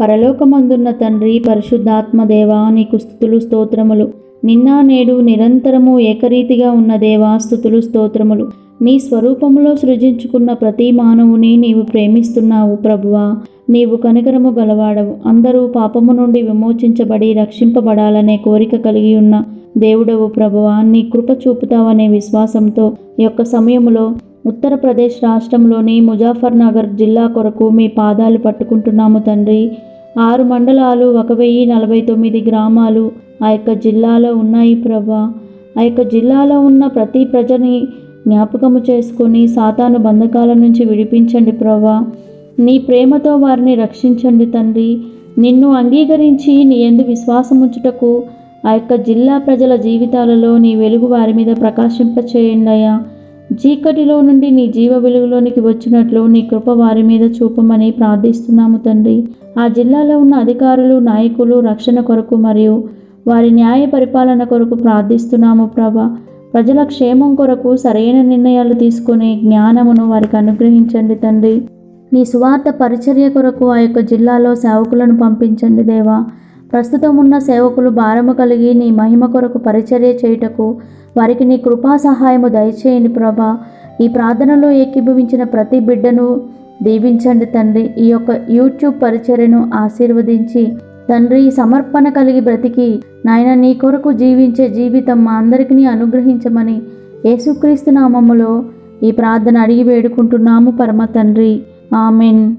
పరలోకమందున్న తండ్రి పరిశుద్ధాత్మ దేవా నీకు స్థుతులు స్తోత్రములు. నిన్న నేడు నిరంతరము ఏకరీతిగా ఉన్న దేవా స్థుతులు స్తోత్రములు. నీ స్వరూపములో సృజించుకున్న ప్రతి మానవుని నీవు ప్రేమిస్తున్నావు ప్రభువా. నీవు కనికరము గలవాడవు. అందరూ పాపము నుండి విమోచించబడి రక్షింపబడాలనే కోరిక కలిగి ఉన్న దేవుడవు ప్రభువా. నీ కృప చూపుతావనే విశ్వాసంతో ఈ యొక్క సమయములో ఉత్తరప్రదేశ్ రాష్ట్రంలోని ముజాఫర్నగర్ జిల్లా కొరకు మీ పాదాలు పట్టుకుంటున్నాము తండ్రి. ఆరు మండలాలు ఒక వెయ్యి నలభై తొమ్మిది గ్రామాలు ఆ యొక్క జిల్లాలో ఉన్నాయి ప్రభా. ఆ యొక్క జిల్లాలో ఉన్న ప్రతి ప్రజని జ్ఞాపకము చేసుకొని సాతాను బంధకాల నుంచి విడిపించండి ప్రభా. నీ ప్రేమతో వారిని రక్షించండి తండ్రి. నిన్ను అంగీకరించి నీ ఎందు విశ్వాసముంచుటకు ఆ యొక్క జిల్లా ప్రజల జీవితాలలో నీ వెలుగు వారి మీద ప్రకాశింపచేయండి అయ్యా. చీకటిలో నుండి నీ జీవ వెలుగులోనికి వచ్చినట్లు నీ కృప వారి మీద చూపమని ప్రార్థిస్తున్నాము తండ్రి. ఆ జిల్లాలో ఉన్న అధికారులు నాయకులు రక్షణ కొరకు మరియు వారి న్యాయ పరిపాలన కొరకు ప్రార్థిస్తున్నాము ప్రభా. ప్రజల క్షేమం కొరకు సరైన నిర్ణయాలు తీసుకునే జ్ఞానమును వారికి అనుగ్రహించండి తండ్రి. నీ సువార్త పరిచర్య కొరకు ఆ యొక్క జిల్లాలో సేవకులను పంపించండి దేవా. ప్రస్తుతం ఉన్న సేవకులు భారము కలిగి నీ మహిమ కొరకు పరిచర్య చేయుటకు వారికి నీ కృపా సహాయము దయచేయండి ప్రభా. ఈ ప్రార్థనలో ఏకీభవించిన ప్రతి బిడ్డను దీవించండి తండ్రి. ఈ యొక్క యూట్యూబ్ పరిచర్యను ఆశీర్వదించి తండ్రి సమర్పణ కలిగి బ్రతికి నాయన నీ కొరకు జీవించే జీవితం మా అందరికీ అనుగ్రహించమని యేసుక్రీస్తు నామములో ఈ ప్రార్థన అడిగి వేడుకుంటున్నాము పరమ తండ్రి. ఆమెన్.